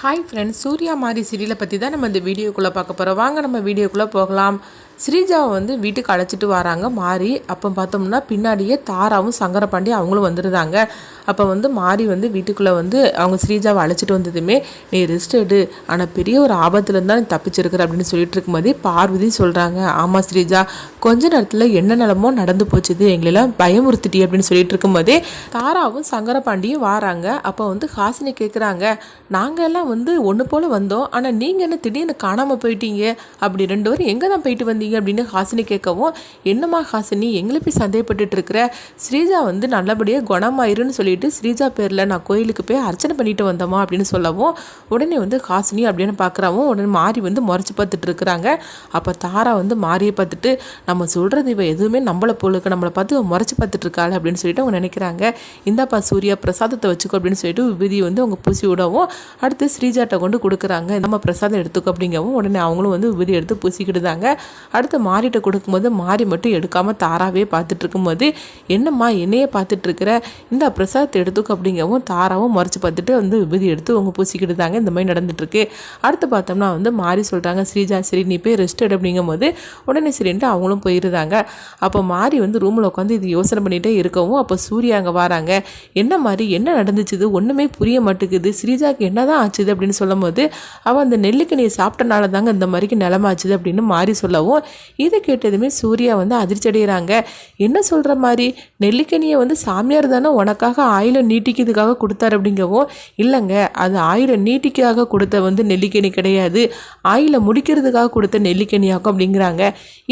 Hi friends Surya மாதிரி சீரியலை பற்றி தான் நம்ம இந்த வீடியோக்குள்ளே பார்க்க போகிறோம் வாங்க நம்ம வீடியோக்குள்ளே போகலாம். ஸ்ரீஜாவை வந்து வீட்டுக்கு அழைச்சிட்டு வராங்க. மாறி அப்போ பார்த்தோம்னா பின்னாடியே தாராவும் சங்கரபாண்டி அவங்களும் வந்துருந்தாங்க. அப்போ வந்து மாறி வந்து வீட்டுக்குள்ளே வந்து அவங்க ஸ்ரீஜாவை அழைச்சிட்டு வந்ததுமே நீ ரெஸ்ட் எடு. ஆனால் பெரிய ஒரு ஆபத்துலேருந்து தான் நீ தப்பிச்சிருக்கிற அப்படின்னு சொல்லிட்டு இருக்கும்போதே பார்வதி சொல்கிறாங்க ஆமாம் ஸ்ரீஜா கொஞ்ச நேரத்தில் என்ன நிலமோ நடந்து போச்சுது. எங்களெல்லாம் பயமுறுத்திட்டி அப்படின்னு சொல்லிட்டு இருக்கும்போதே தாராவும் சங்கரபாண்டியும் வாராங்க. அப்போ வந்து ஹாசினி கேட்குறாங்க நாங்கள் எல்லாம் வந்து ஒன்று போல் வந்தோம். ஆனால் நீங்கள் என்ன திடீர்னு காணாமல் போயிட்டீங்க? அப்படி ரெண்டு பேரும் எங்கே தான் போயிட்டு வந்தீங்க? அப்படின்னு ஹாசினி கேட்கவும் என்னம்மா ஹாசினி எங்களை போய் சந்தேகப்பட்டுட்டு இருக்கிற? ஸ்ரீஜா வந்து நல்லபடியாக குணமாயிருன்னு சொல்லிட்டு ஸ்ரீஜா பேரில் நான் கோயிலுக்கு போய் அர்ச்சனை பண்ணிட்டு வந்தோமா அப்படின்னு சொல்லவும் உடனே வந்து ஹாசினி அப்படின்னு பார்க்குறாவும் உடனே மாறி வந்து முறைச்சி பார்த்துட்டு இருக்கிறாங்க. அப்போ தாரா வந்து மாறியை பார்த்துட்டு நம்ம சொல்கிறது இவ எதுவுமே நம்மளை போலுக்கு நம்மளை பார்த்து முறைச்சி பார்த்துட்டு இருக்காள் அப்படின்னு சொல்லிட்டு அவங்க நினைக்கிறாங்க. இந்தாப்பா சூர்யா பிரசாதத்தை வச்சுக்கோ அப்படின்னு சொல்லிட்டு விபதி வந்து அவங்க பூசி விடவும் அடுத்து ஸ்ரீஜாட்டை கொண்டு கொடுக்குறாங்க. நம்ம பிரசாதம் எடுத்துக்கோ அப்படிங்கவும் உடனே அவங்களும் வந்து விபதி எடுத்து பூசிக்கிட்டுதாங்க அடுத்து மாறிட்ட கொடுக்கும்போது மாறி மட்டும் எடுக்காமல் தாராவே பார்த்துட்டு இருக்கும்போது என்னம்மா என்னையே பார்த்துட்டு இருக்கிற இந்த பிரசாத் எடுத்துக்கோ அப்படிங்கவும் தாராவும் மறைச்சு பார்த்துட்டு வந்து விபதி எடுத்து அவங்க பூசிக்கிட்டுதாங்க இந்த மாதிரி நடந்துட்டுருக்கு. அடுத்து பார்த்தோம்னா வந்து மாறி சொல்கிறாங்க ஸ்ரீஜா சரி நீ போய் ரெஸ்ட் எடு அப்படிங்கும்போது உடனே சரின்ட்டு அவங்களும் போயிருந்தாங்க. அப்போ மாறி வந்து ரூமில் உட்காந்து இது யோசனை பண்ணிகிட்டே இருக்கவும் அப்போ சூர்யா அங்கே வராங்க. என்ன மாதிரி என்ன நடந்துச்சுது ஒன்றுமே புரிய மாட்டேங்குது. ஸ்ரீஜாக்கு என்ன தான் ஆச்சுது? அப்படின்னு சொல்லும்போது அவன் அந்த நெல்லிக்கனியை சாப்பிட்டனால தாங்க இந்த மாதிரிக்கு நிலமாச்சுது அப்படின்னு மாறி சொல்லவும் இதை கேட்டதுமே சூர்யா வந்து அதிர்ச்சி அடைகிறாங்க என்ன சொல்கிற மாதிரி? நெல்லிக்கனியை வந்து சாமியார் தானே உனக்காக ஆயிலை நீட்டிக்கிறதுக்காக கொடுத்தாரு அப்படிங்கவும் இல்லைங்க அது ஆயிலை நீட்டிக்காக கொடுத்த வந்து நெல்லிக்கனி கிடையாது. ஆயிலை முடிக்கிறதுக்காக கொடுத்த நெல்லிக்கனியாக்கும் அப்படிங்கிறாங்க.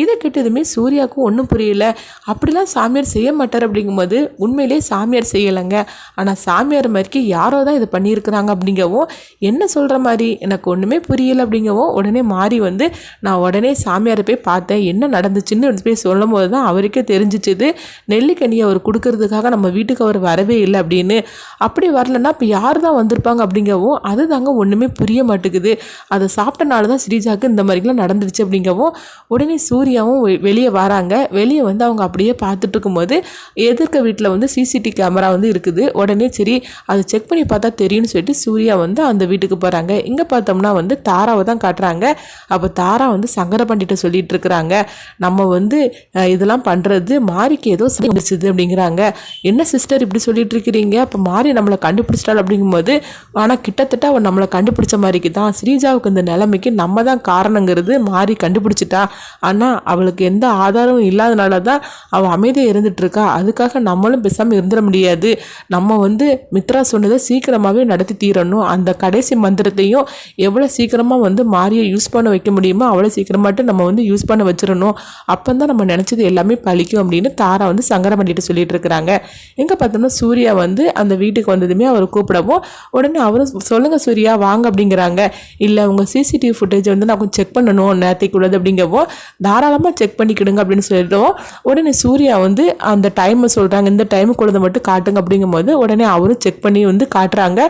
இதை கேட்டதுமே சூர்யாவுக்கும் ஒன்றும் புரியல. அப்படிலாம் சாமியார் செய்ய மாட்டார் அப்படிங்கும்போது உண்மையிலே சாமியார் செய்யலைங்க. ஆனால் சாமியார் மாதிரிக்கு யாரோ தான் இதை பண்ணியிருக்கிறாங்க அப்படிங்கவும் என்ன சொல்கிற மாதிரி? எனக்கு ஒன்றுமே புரியலை அப்படிங்கவும் உடனே மாறி வந்து நான் உடனே சாமியாரை போய் பார்த்தேன். என்ன நடந்துச்சுன்னு போய் சொல்லும் போது தான் அவருக்கே தெரிஞ்சிச்சுது நெல்லிக்கனியை அவர் கொடுக்கறதுக்காக நம்ம வீட்டுக்கு அவர் வரவே இல்லை அப்படின்னு. அப்படி வரலன்னா இப்போ யார் தான் வந்திருப்பாங்க அப்படிங்கவும் அது தாங்க ஒன்றுமே புரிய மாட்டேங்குது. அதை சாப்பிட்டனால தான் ஸ்ரீஜாக்கு இந்த மாதிரிலாம் நடந்துருச்சு அப்படிங்கவும் உடனே சூர்யாவும் வெ- வெளியே வராங்க. வெளியே வந்து அவங்க அப்படியே பார்த்துட்டு இருக்கும்போது எதிர்க்க வீட்டில் வந்து சிசிடி கேமரா வந்து இருக்குது. உடனே சரி அதை செக் பண்ணி பார்த்தா தெரியும்னு சொல்லிட்டு சூர்யா வந்து அந்த வீட்டுக்கு போகிறாங்க இங்கே பார்த்தோம்னா வந்து தாராவை தான் காட்டுறாங்க. அப்போ தாரா வந்து சங்கர பண்டிட்ட சொல்லிட்டு இருக்கிறாங்க நம்ம வந்து இதெல்லாம் பண்ணுறது மாறிக்கு ஏதோ வந்துச்சுது அப்படிங்கிறாங்க. என்ன சிஸ்டர் இப்படி சொல்லிட்டு இருக்கிறீங்க அப்போ மாறி நம்மளை கண்டுபிடிச்சிட்டாள் அப்படிங்கும்போது ஆனால் கிட்டத்தட்ட அவன் நம்மளை கண்டுபிடிச்ச மாதிரிக்கு தான். ஸ்ரீஜாவுக்கு இந்த நிலைமைக்கு நம்ம தான் காரணங்கிறது மாறி கண்டுபிடிச்சிட்டா. ஆனால் அவளுக்கு எந்த ஆதாரமும் இல்லாதனால தான் அவள் அமைதியாக இருந்துட்டு இருக்கா அதுக்காக நம்மளும் பேசாமல் இருந்துட முடியாது. நம்ம வந்து மித்ரா சொன்னதை சீக்கிரமாகவே நடத்தி தீரணும். அந்த கடைசி மந்திரத்தையும் எவ்வளோ சீக்கிரமாக வந்து மாரியை யூஸ் பண்ண வைக்க முடியுமோ அவ்வளோ சீக்கிரமாட்டு நம்ம வந்து யூஸ் பண்ண வச்சிடணும். அப்போ தான் நம்ம நினச்சது எல்லாமே பழிக்கும் அப்படின்னு தாரா வந்து சங்கரமண்டிகிட்ட சொல்லிட்டு இருக்கிறாங்க. எங்கே பார்த்தோம்னா சூர்யா வந்து அந்த வீட்டுக்கு வந்ததுமே அவர் கூப்பிடவும் உடனே அவரும் சொல்லுங்கள் சூர்யா வாங்க அப்படிங்கிறாங்க. இல்லை உங்கள் சிசிடிவி ஃபுட்டேஜ் வந்து நான் கொஞ்சம் செக் பண்ணணும் நேரத்தைக்கு உள்ளது அப்படிங்கவும் தாராளமாக செக் பண்ணிக்கிடுங்க அப்படின்னு சொல்லிட்டோம் உடனே சூர்யா வந்து அந்த டைமை சொல்கிறாங்க இந்த டைமுக்கு உள்ளதை மட்டும் காட்டுங்க அப்படிங்கும்போது உடனே அவரும் செக் பண்ணி வந்து காட்டுறாங்க.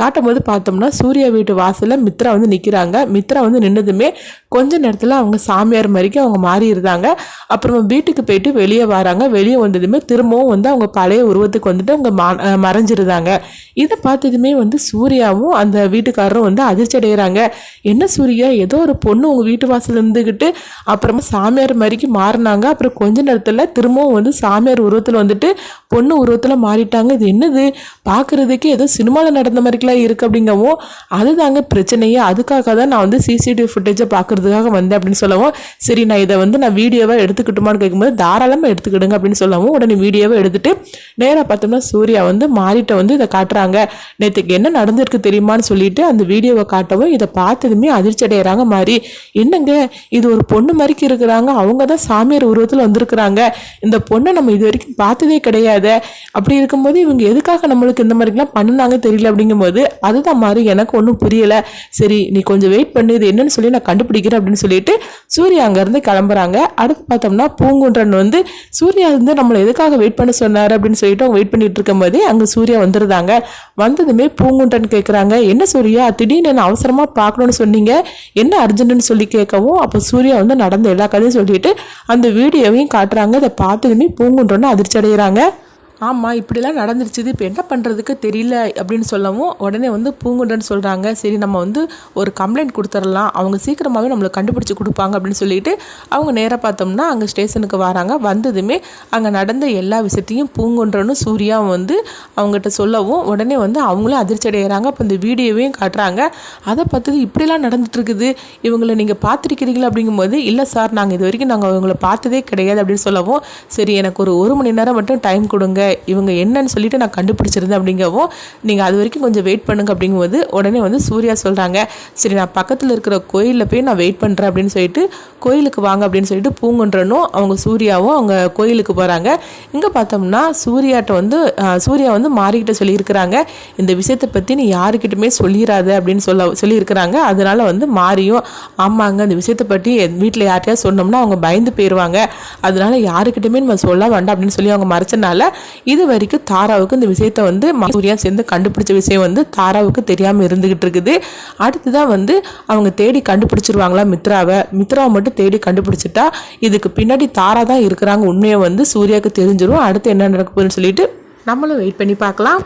காட்டும் போது பார்த்தோம்னா சூர்யா வீட்டு வாசலில் மித்ரா வந்து நிற்கிறாங்க மித்ரா வந்து நின்னதுமே கொஞ்ச நேரத்தில் அவங்க சாமியார் மாதிரிக்கு அவங்க மாறி இருந்தாங்க அப்புறமா வீட்டுக்கு போயிட்டு வெளியே வராங்க. வெளியே வந்ததுமே திரும்பவும் வந்து அவங்க பழைய உருவத்துக்கு வந்துட்டு அவங்க ம- மறைஞ்சிருந்தாங்க. இதை பார்த்ததுமே வந்து சூர்யாவும் அந்த வீட்டுக்காரரும் வந்து அதிர்ச்சி அடைகிறாங்க என்ன சூர்யா? ஏதோ ஒரு பொண்ணு உங்கள் வீட்டு வாசல் இருந்துக்கிட்டு அப்புறமா சாமியார் மாதிரிக்கு மாறினாங்க. அப்புறம் கொஞ்ச நேரத்தில் திரும்பவும் வந்து சாமியார் உருவத்தில் வந்துட்டு பொண்ணு உருவத்தில் மாறிட்டாங்க. இது என்னது? பார்க்குறதுக்கு ஏதோ சினிமாவில் நடந்த மாதிரிக்கெல்லாம் இருக்குது அப்படிங்கவும் அதுதாங்க பிரச்சனையே. அதுக்காக தான் நான் வந்து சிசிடிவி ஃபுட்டேஜை பார்க்கறதுக்காக வந்தேன் அப்படின்னு சொல்லவும் சரி நான் இதை வந்து நான் வீடியோவாக எடுத்துக்கிட்டுமான்னு கேட்கும்போது தாராளமாக எடுத்துக்கிடுங்க அப்படின்னு சொல்லவும் உடனே வீடியோவை எடுத்துகிட்டு நேராக பார்த்தோம்னா சூர்யா வந்து மாறிட்ட வந்து இதை காட்டுறாங்க. நேற்றுக்கு என்ன நடந்திருக்கு தெரியுமான்னு சொல்லிட்டு அந்த வீடியோவை காட்டவும் இதை பார்த்ததுமே அதிர்ச்சி அடைகிறாங்க மாதிரி என்னங்க இது ஒரு பொண்ணு மாதிரிக்கு இருக்கிறாங்க அவங்க தான் சாமியார் உருவத்தில் வந்திருக்கிறாங்க. இந்த பொண்ணை நம்ம இது வரைக்கும் பார்த்ததே கிடையாது. அப்படி இருக்கும்போது இவங்க எதுக்காக நம்மளுக்கு இந்த மாதிரிலாம் பண்ணினாங்க தெரியல அப்படிங்கும்போது அதுதான் மாதிரி எனக்கு ஒன்றும் புரியலை. சரி நீ கொஞ்சம் வெயிட் பண்ணு இது என்னன்னு சொல்லி நான் கண்டுபிடிக்கிறேன் அப்படின்னு சொல்லிட்டு சூர்யா அங்கேருந்து கிளம்புறாங்க. அடுத்து பார்த்தோம்னா பூங்குன்றன் வந்து சூர்யா வந்து நம்மளை எதுக்காக வெயிட் பண்ண சொன்னார் அப்படின்னு சொல்லிட்டு அவங்க வெயிட் பண்ணிட்டு இருக்கும்போதே அங்கே சூர்யா வந்துருந்தாங்க. வந்ததுமே பூங்குன்றன் கேட்குறாங்க என்ன சூர்யா திடீர்னு என்ன அவசரமாக பார்க்கணும்னு சொன்னீங்க? என்ன அர்ஜென்ட்னு சொல்லி கேட்கவும் அப்போ சூர்யா வந்து நடந்த எல்லா கதையும் சொல்லிட்டு அந்த வீடியோவையும் காட்டுறாங்க. அதை பார்த்ததுமே பூங்குன்றன்னு அதிர்ச்சி அடைகிறாங்க ஆமாம் இப்படிலாம் நடந்துருச்சு இப்போ என்ன பண்ணுறதுக்கு தெரியல அப்படின்னு சொல்லவும் உடனே வந்து பூங்குன்றன்னு சொல்கிறாங்க சரி நம்ம வந்து ஒரு கம்ப்ளைண்ட் கொடுத்துடலாம் அவங்க சீக்கிரமாகவே நம்மளை கண்டுபிடிச்சி கொடுப்பாங்க அப்படின்னு சொல்லிட்டு அவங்க நேராக பார்த்தோம்னா அங்கே ஸ்டேஷனுக்கு வராங்க. வந்ததுமே அங்கே நடந்த எல்லா விஷயத்தையும் பூங்குன்றனும் சூர்யாவும் வந்து அவங்ககிட்ட சொல்லவும் உடனே வந்து அவங்களும் அதிர்ச்சி அடைகிறாங்க அப்போ இந்த வீடியோவையும் காட்டுறாங்க. அதை பார்த்தது இப்படிலாம் நடந்துட்டுருக்குது. இவங்களை நீங்கள் பார்த்துருக்கிறீங்களா அப்படிங்கும்போது இல்லை சார் நாங்கள் இது வரைக்கும் நாங்கள் அவங்கள பார்த்ததே கிடையாது அப்படின்னு சொல்லவும் சரி எனக்கு ஒரு ஒரு மணி நேரம் மட்டும் டைம் கொடுங்க. இவங்க என்னன்னு சொல்லிட்டு நான் கண்டுபிடிச்சிருந்தேன் அப்படிங்கவும் நீங்கள் அது வரைக்கும் கொஞ்சம் வெயிட் பண்ணுங்க அப்படிங்கும்போது உடனே வந்து சூர்யா சொல்கிறாங்க சரி நான் பக்கத்தில் இருக்கிற கோயிலில் போய் நான் வெயிட் பண்ணுறேன் அப்படின்னு சொல்லிட்டு கோயிலுக்கு வாங்க அப்படின்னு சொல்லிட்டு பூங்குன்றனும் அவங்க சூர்யாவும் அவங்க கோயிலுக்கு போகிறாங்க இங்கே பார்த்தோம்னா சூர்யாட்ட வந்து சூர்யா வந்து மாறிக்கிட்ட சொல்லியிருக்கிறாங்க. இந்த விஷயத்தை பற்றி நீ யாருக்கிட்டுமே சொல்லிடாத அப்படின்னு சொல்ல சொல்லியிருக்கிறாங்க. அதனால வந்து மாறியும் ஆமாங்க இந்த விஷயத்தை பற்றி வீட்டில் யார்கிட்டயாவது சொன்னோம்னா அவங்க பயந்து போயிடுவாங்க அதனால யாருக்கிட்டுமே நம்ம சொல்ல வேண்டாம் அப்படின்னு சொல்லி அவங்க மறைச்சனால இது வரைக்கும் தாராவுக்கு இந்த விஷயத்தை வந்து சூர்யா சேர்ந்து கண்டுபிடிச்ச விஷயம் வந்து தாராவுக்கு தெரியாமல் இருந்துகிட்டு இருக்குது. அடுத்துதான் வந்து அவங்க தேடி கண்டுபிடிச்சிருவாங்களா மித்ராவை? மித்ராவை மட்டும் தேடி கண்டுபிடிச்சிட்டா இதுக்கு பின்னாடி தாரா தான் இருக்கிறாங்க. உண்மையை வந்து சூர்யாவுக்கு தெரிஞ்சிரும். அடுத்து என்ன நடக்க போகுதுன்னு சொல்லிட்டு நம்மளும் வெயிட் பண்ணி பார்க்கலாம்.